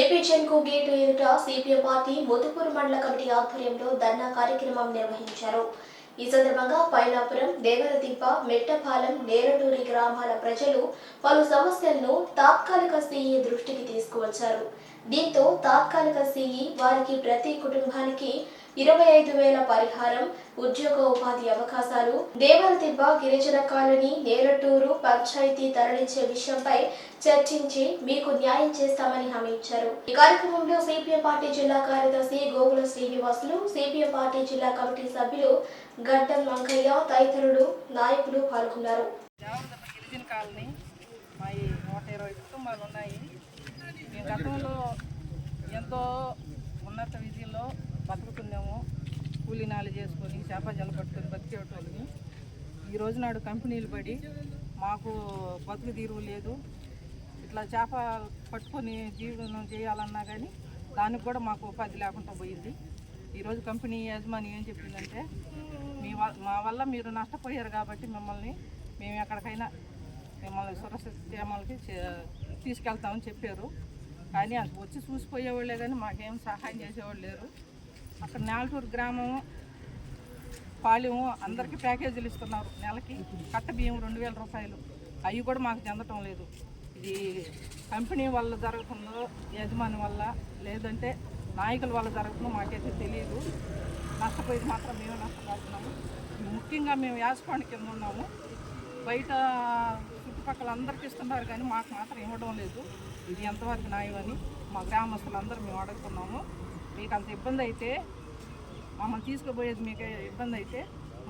AP చెన్కు gate ఎదుట CPM party Mudupuru మండల కమిటీ ఆధ్వర్యంలో ధర్నా కార్యక్రమం నిర్వహించారు. ఈ సందర్భంగా పైలాపురం దేవరదీప మెట్టపాలెం నేరటూరి గ్రామాల ప్రజలు పలు సమస్యలను తాత్కాలిక సీఈ దృష్టికి తీసుకువచ్చారు. దీంతో తాత్కాలిక సీఈ వారికి ప్రతి కుటుంబానికి ఇరవై ఐదు వేల పరిహారం ఉద్యోగ ఉపాధి అవకాశాలు దేవరదిబ్బ గిరిజన కాలనీ నేరటూరు పంచాయతీ తరలించే విషయంపై చర్చించి మీకు న్యాయం చేస్తామని హామీ ఇచ్చారు. ఈ కార్యక్రమంలో సిపిఎం పార్టీ జిల్లా కార్యదర్శి గోగుల శ్రీనివాసులు సిపిఎం పార్టీ జిల్లా కమిటీ సభ్యులు గడ్డం వెంకయ్య తదితరులు నాయకులు పాల్గొన్నారు. గిరిజన కాలనీ నూట ఇరవై కుటుంబాలు ఉన్నాయి. గతంలో ఎంతో ఉన్నత విధిలో బతుకుతున్నాము. కూలినాలు చేసుకొని చేపజలు పట్టుకొని బతికేటోళ్ళని ఈ రోజు నాడు కంపెనీలు పడి మాకు బతుకు తీరువు లేదు. ఇట్లా చేప పట్టుకొని జీవనం చేయాలన్నా కానీ దానికి కూడా మాకు ఉపాధి లేకుండా పోయింది. ఈరోజు కంపెనీ యజమాని ఏం చెప్పిందంటే మీ వ- మా వల్ల మీరు నష్టపోయారు కాబట్టి మిమ్మల్ని మేము ఎక్కడికైనా మిమ్మల్ని సురక్షిత క్షేమాలకి చే- తీసుకెళ్తామని చెప్పారు. కానీ అది వచ్చి చూసిపోయేవాళ్ళే కానీ మాకేం సహాయం చేసేవాళ్ళు లేరు. అక్కడ నేలటూరు గ్రామము పాలెము అందరికీ ప్యాకేజీలు ఇస్తున్నారు నెలకి. కట్ట బియ్యం రెండు వేల రూపాయలు. అవి కూడా మాకు చెందటం లేదు. ఇది కంపెనీ వల్ల జరుగుతుందో యజమాని వల్ల లేదంటే నాయకుల వల్ల జరుగుతుందో మాకైతే తెలియదు. నష్టపోయేది మాత్రం మేము నష్టపోతున్నాము. ముఖ్యంగా మేము యాసపాండి కింద ఉన్నాము. బయట చుట్టుపక్కల అందరికీ ఇస్తున్నారు కానీ మాకు మాత్రం ఇవ్వడం లేదు. ఇది ఎంతవరకు న్యాయం అని మా గ్రామస్తులందరూ మేము అడుగుతున్నాము. మీకు అంత ఇబ్బంది అయితే మమ్మల్ని తీసుకుపోయేది మీకు ఇబ్బంది అయితే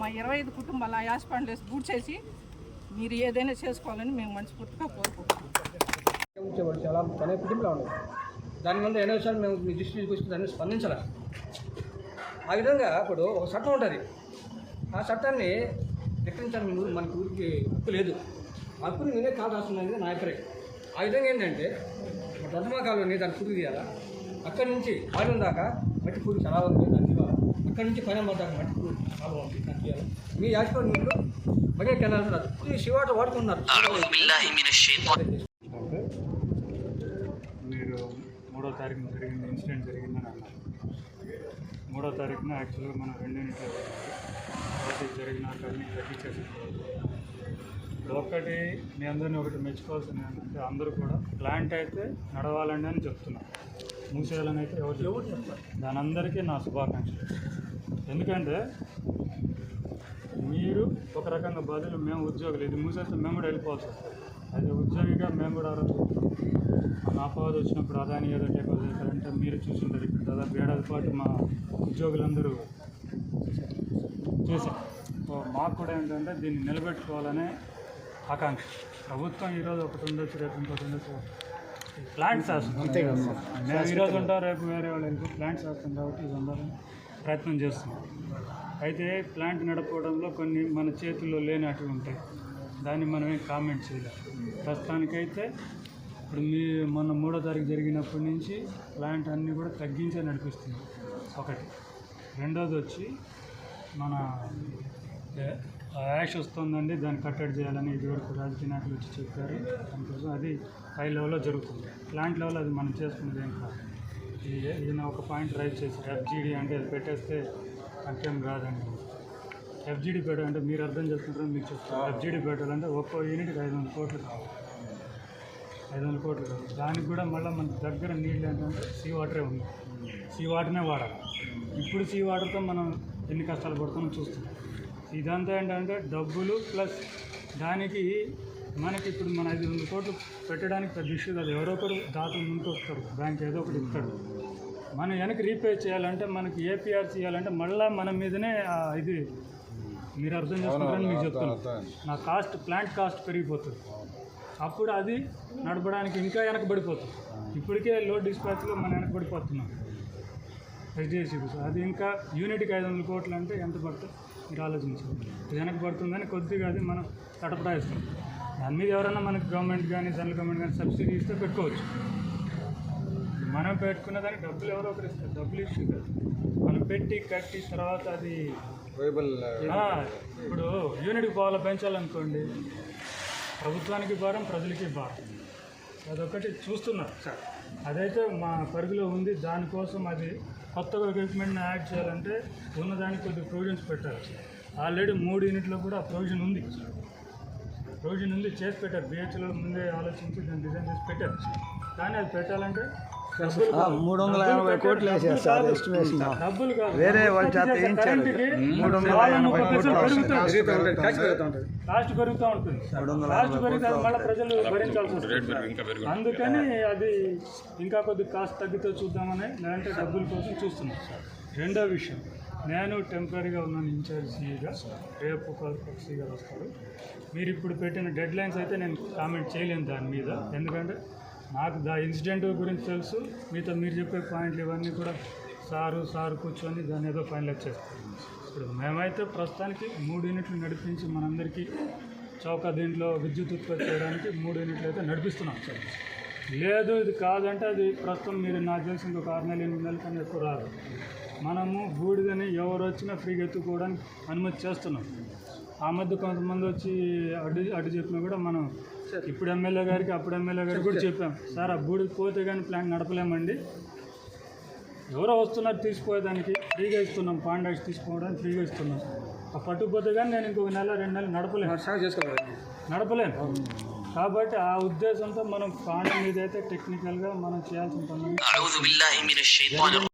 మా ఇరవై ఐదు కుటుంబాల యాసపాండ్లు వేసి బూట్ చేసి మీరు ఏదైనా చేసుకోవాలని మేము మనస్ఫూర్తిగా కోరుకుంటున్నాం. ఉంచేవాడు చాలా అనేక కుటుంబాలు దాని ముందు ఎన్నోసార్లు మేము మీ దృష్టి తీసుకొచ్చి దాన్ని స్పందించాలి. ఆ విధంగా ఇప్పుడు ఒక చట్టం ఉంటుంది. ఆ చట్టాన్ని ఎక్కడించాలి మీ మనకి ఊరికి హక్కు లేదు. హక్కుని నేనే కాల్ రాస్తున్నది నా అభిప్రాయం. ఆ విధంగా ఏంటంటే ప్రథమ కాలంలో దాన్ని పూర్తి తీయాలా అక్కడి నుంచి పాలెం దాకా మట్టి పూరి చాలా ఉంది అక్కడి నుంచి పైన దాకా మట్టి పూరి చాలా ఉంది తీయాలి మీ యాజమాన్య నీళ్ళు మగే కెనాల్ ఉన్నారు ఈ శివాట వాడుకున్నారు అంటే మీరు మూడో తారీఖున జరిగింది ఇన్సిడెంట్ జరిగిందని అన్నారు. మూడో తారీఖున యాక్చువల్గా మనం రెండు యూనిట్లు కాబట్టి జరిగిన అన్ని తగ్గించేసి ఇప్పుడు ఒక్కటి మీ అందరినీ ఒకటి మెచ్చుకోవాల్సింది ఏంటంటే అందరూ కూడా ప్లాంట్ అయితే నడవాలండి అని చెప్తున్నారు మూసేయాలని అయితే ఎవరు ఎవరు చెప్తారు దాని అందరికీ నా శుభాకాంక్షలు. ఎందుకంటే మీరు ఒక రకంగా బదులు మేము ఉద్యోగులు. ఇది మూసేస్తే మేము కూడా వెళ్ళిపోవచ్చు. అది ఉద్యోగిగా మేము కూడా అర్హత మన ఆపద వచ్చినప్పుడు అదాని ఏదో టేకో చేశారంటే మీరు చూసింటారు. ఇప్పుడు దాదాపు ఏడాది పాటు మా ఉద్యోగులందరూ చేశారు. సో మాకు కూడా ఏంటంటే దీన్ని నిలబెట్టుకోవాలనే ఆకాంక్ష. ప్రభుత్వం ఈరోజు ఒకటి ఉండొచ్చు రేపు ఇంకోటి ఉండొచ్చు. ప్లాంట్స్ వేస్తుంది అంతే కదా మేము ఈరోజు ఉంటాం రేపు వేరే వాళ్ళు ప్లాంట్స్ వేస్తాం కాబట్టి ఇది ఉండాలని ప్రయత్నం చేస్తున్నాం. అయితే ప్లాంట్ నడపడంలో కొన్ని మన చేతుల్లో లేనట్టు ఉంటాయి. దాన్ని మనం ఏం కామెంట్ చేయలేం. ప్రస్తుతానికైతే ఇప్పుడు మీ మొన్న మూడో తారీఖు జరిగినప్పటి నుంచి ప్లాంట్ అన్నీ కూడా తగ్గించే నడిపిస్తుంది ఒకటి. రెండోది వచ్చి మన యాష్ వస్తుందండి దాన్ని కట్టడి చేయాలని ఇదివరకు రాజకీయ నాయకులు వచ్చి చెప్పారు. దానికోసం అది హై లెవెల్లో జరుగుతుంది. ప్లాంట్ లెవెల్ అది మనం చేసుకునేది ఏం కాదు. ఇది ఒక పాయింట్ రైజ్ చేశారు ఎఫ్జీడీ అంటే అది పెట్టేస్తే అంకేం రాదండి ఎఫ్జీడీ పెట్టాలంటే మీరు అర్థం చేసుకుంటారో మీకు చెప్తారు ఎఫ్జీడీ పెట్టాలంటే ఒక్కో యూనిట్కి ఐదు వందల కోట్లు కావాలి. ఐదు వందల కోట్లు కావాలి. దానికి కూడా మళ్ళీ మన దగ్గర నీళ్ళు ఏంటంటే సీ వాటరే ఉంది. సీ వాటర్నే వాడాలి. ఇప్పుడు సీ వాటర్తో మనం ఎన్ని కష్టాలు పడుతున్నాం చూస్తున్నాం. ఇదంతా ఏంటంటే డబ్బులు ప్లస్ దానికి మనకి ఇప్పుడు మన ఐదు వందల కోట్లు పెట్టడానికి పెద్ద ఇష్యూ కాదు. ఎవరో ఒకరు దాతలు ముందుకు వస్తారు. బ్యాంక్ ఏదో ఒకటి ఇస్తాడు మనం వెనక రీపే చేయాలంటే మనకి ఏపీఆర్ చేయాలంటే మళ్ళీ మన మీదనే ఇది మీరు అర్థం చేసుకుంటారని మీకు చెప్తాను. నా కాస్ట్ ప్లాంట్ కాస్ట్ పెరిగిపోతుంది. అప్పుడు అది నడపడానికి ఇంకా వెనకబడిపోతుంది. ఇప్పటికే లో డిస్పాచ్లో మనం వెనకబడిపోతున్నాం. హెచ్డిఎఫ్సి అది ఇంకా యూనిట్కి ఐదు వందల కోట్లు అంటే ఎంత పడుతుంది మీరు ఆలోచించండి ఇది వెనక పడుతుందని కొద్దిగా అది మనం తటపటాయిస్తాం. దాని మీద ఎవరైనా మనకి గవర్నమెంట్ కానీ సెంట్రల్ గవర్నమెంట్ కానీ సబ్సిడీ ఇస్తే పెట్టుకోవచ్చు. మనం పెట్టుకున్న దానికి డబ్బులు ఎవరో ఒకరు ఇస్తారు. డబ్బులు ఇష్యూ కాదు. మనం పెట్టి కట్టి తర్వాత అది ఇప్పుడు యూనిట్కి పోవాలో పెంచాలనుకోండి ప్రభుత్వానికి భారం ప్రజలకి భారం. అదొకటి చూస్తున్నారు. సార్. అదైతే మా పరిధిలో ఉంది. దానికోసం అది కొత్తగా ఎక్విప్మెంట్ని యాడ్ చేయాలంటే ఉన్నదానికి కొద్ది ప్రొవిజన్స్ పెట్టారు ఆల్రెడీ మూడు యూనిట్లో కూడా ప్రొవిజన్ ఉంది. ప్రొవిజన్ ఉంది చేసి పెట్టారు. బిహెచ్లో ముందే ఆలోచించి దాన్ని డిజైన్ చేసి పెట్టారు. కానీ అది పెట్టాలంటే మూడు వందల పెట్టారు, కోట్లు వేసారు సార్. ఎస్టిమేషన్ వేరే వాళ్ళ చేత? కరెంటుకి మూడు వందల ఎనభై కోట్లు. పెరుగుతుంది. పెరుగుతూ ఉంటుంది. ఖర్చు పెరుగుతూ మూడు వందల యాభై మళ్ళీ ప్రజలు భరించాల్సి వస్తుంది. అందుకని అది ఇంకా కొద్ది కాస్ట్ తగ్గితే చూద్దామని లేదంటే డబ్బుల కోసం చూస్తున్నాం. రెండో విషయం. నేను టెంపరీగా ఉన్నాను ఇన్ఛార్జ్ సీగా రేపు సీగా వస్తారు. మీరు ఇప్పుడు పెట్టిన డెడ్ లైన్స్ అయితే నేను కామెంట్ చేయలేను దాని మీద. ఎందుకంటే నాకు దా ఇన్సిడెంట్ గురించి తెలుసు. మీతో మీరు చెప్పే పాయింట్లు ఇవన్నీ కూడా సారు సారు కూర్చొని దాన్ని ఏదో ఫైనలైజ్ చేస్తాను ఇప్పుడు మేమైతే ప్రస్తుతానికి మూడు యూనిట్లు నడిపించి మనందరికీ చౌక దీంట్లో విద్యుత్ ఉత్పత్తి చేయడానికి మూడు యూనిట్లు అయితే నడిపిస్తున్నాం. సార్ లేదు ఇది కాదంటే అది ప్రస్తుతం మీరు నాకు తెలిసి ఇంకొక ఆరు నెలలు ఎనిమిది నెలల కన్నా ఎక్కువ రాదు. మనము బూడిదని ఎవరు వచ్చినా ఫ్రీగా ఎత్తుకోవడానికి అనుమతి చేస్తున్నాం. ఆ మధ్య కొంతమంది వచ్చి అడ్డు అడ్డు చెప్పినా కూడా మనం ఇప్పుడు ఎమ్మెల్యే గారికి అప్పుడు ఎమ్మెల్యే గారికి కూడా చెప్పాం సార్ ఆ బూడిద పోతే కానీ ప్లాంట్ నడపలేమండి. ఎవరో వస్తున్నారు తీసిపోయేదానికి ఫ్రీగా ఇస్తున్నాం. పాండాక్స్ తీసుకోవడానికి ఫ్రీగా ఇస్తున్నాం. ఆ పట్టుకుపోతే కానీ నేను ఇంకొక నెల రెండు నెలలు నడపలేను. నడపలేను. కాబట్టి ఆ ఉద్దేశంతో మనం పాండ మీద అయితే టెక్నికల్గా మనం చేయాల్సిన పనులు